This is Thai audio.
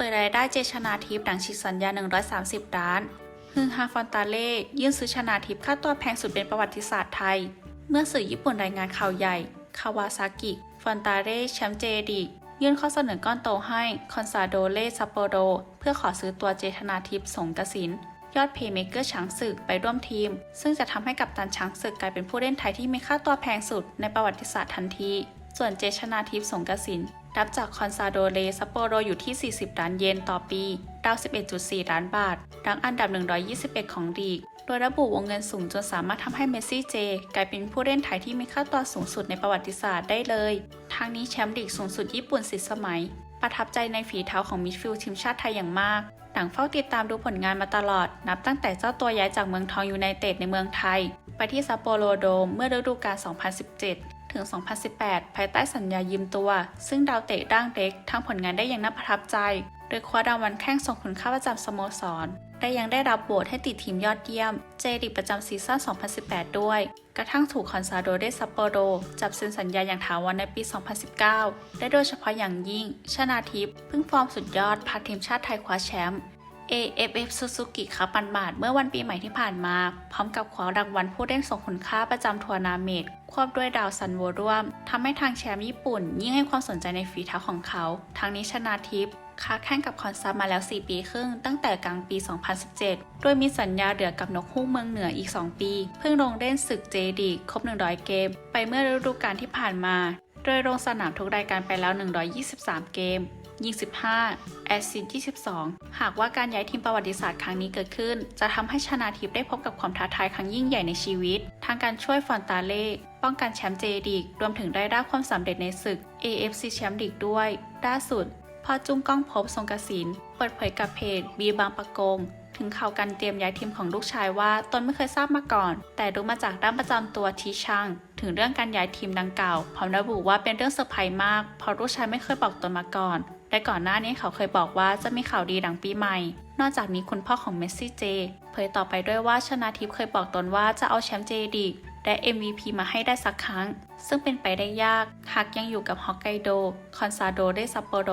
ปิดรายได้เจชนาทิพย์ดังฉีกสัญญา 130 ล้านฮึงฮาฟอนตาเล่ยื่นซื้อชนาทิพย์ค่าตัวแพงสุดเป็นประวัติศาสตร์ไทย เมื่อสื่อญี่ปุ่นรายงานข่าวใหญ่ คาวาซากิ ฟอนตาเร่แชมป์เจดียื่นข้อเสนอก้อนโตให้คอนซาโดเล่ซัปโปโรเพื่อขอซื้อตัวเจชนาทิพย์สงกสิน ยอดเพย์เมเกอร์ช้างศึกไปร่วมทีม ซึ่งจะทำให้กัปตันช้างศึกกลายเป็นผู้เล่นไทยที่มีค่าตัวแพงสุดในประวัติศาสตร์ทันที ส่วนเจชนาทิพย์สงกสิน รับจากคอนซาโดเลซัปโปโรอยู่ที่ 40 ล้านเยนต่อปีราว11.4 ล้านบาทดังอันดับ 121 ของลีก โดยระบุวงเงินสูงจนสามารถทำให้เมสซี่เจ กลายเป็นผู้เล่นไทยที่มีค่าตัวสูงสุดในประวัติศาสตร์ได้เลย ทางนี้แชมป์ลีกสูงสุดญี่ปุ่นสิสมัย ประทับใจในฝีเท้าของมิดฟิลด์ทีมชาติไทยอย่างมากหลังเฝ้าติดตามดูผลงานมาตลอด นับตั้งแต่เจ้าตัวย้ายจากเมืองทองยูไนเต็ดในเมืองไทย ไปที่ซัปโปโรโดมเมื่อฤดูกาล2017 ถึง 2018 ภายใต้สัญญายืมตัว ซึ่งดาวเตะร่างเล็กทำผลงานได้อย่างน่าประทับใจ โดยคว้ารางวัลแข้งส่งคุณค่าประจำสโมสรและยังได้รับโหวตให้ติดทีมยอดเยี่ยม เจดิกประจำซีซั่น 2018 ด้วย กระทั่งถูกคอนซาโดเดซัปโปโร จับเซ็นสัญญาอย่างถาวรในปี 2019 และโดยเฉพาะอย่างยิ่ง ชนาทิพย์เพิ่งฟอร์มสุดยอดพาทีมชาติไทยคว้าแชมป์ AFF Suzuki คัพปันบาท เมื่อวันปีใหม่ที่ผ่านมา พร้อมกับคว้ารางวัลผู้เล่นส่งคุณค่าประจำทัวร์นาเมตควบด้วยดาวซันโวร่วมทำให้ทางแชมป์ญี่ปุ่น ยิ่งให้ความสนใจในฝีเท้าของเขา ทางนี้ชนาทิพย์ค้าแข่งกับคอนซับมาแล้ว 4 ปีครึ่ง ตั้งแต่กลางปี 2017 โดยมีสัญญาเหลือกับนกฮูกเมืองเหนืออีก 2 ปี เพิ่งลงเล่นศึกเจดีครบ 100 เกม ไปเมื่อฤดูกาลที่ผ่านมา โดยลงสนามทุกรายการไปแล้ว 123 เกม ยิง 15 แอสซิสต์22 หากว่าการย้ายทีมประวัติศาสตร์ครั้งนี้เกิดขึ้น จะทำให้ชนาทิพย์ได้พบกับความท้าทายครั้งยิ่งใหญ่ในชีวิต ทางการช่วยฟอนตาเล่ ป้องกันแชมป์เจดีกรวมถึงได้รับความสำเร็จในศึก AFC แชมป์ลีกด้วยล่าสุดพ่อจุ้งก้องพบทรงกสิน เปิดเผยกับเพจบีบางปะกง ถึงข่าวการเตรียมย้ายทีมของลูกชายว่าตนไม่เคยทราบมาก่อน แต่รู้มาจากด้านประจำตัวทีช่างถึงเรื่องการย้ายทีมดังกล่าวพร้อมระบุว่าเป็นเรื่องเซอร์ไพรส์มากเพราะลูกชายไม่เคยบอกตนมาก่อนและก่อนหน้านี้เขาเคยบอกว่าจะมีข่าวดีหลังปีใหม่ นอกจากนี้คุณพ่อของเมสซี่เจเผยต่อไปด้วยว่าชนาทิพย์เคยบอกตนว่าจะเอาแชมป์เจดีกและ MVP มาให้ได้สักครั้ง ซึ่งเป็นไปได้ยาก หากยังอยู่กับฮอกไกโด คอนซาโดเดซัปโปโร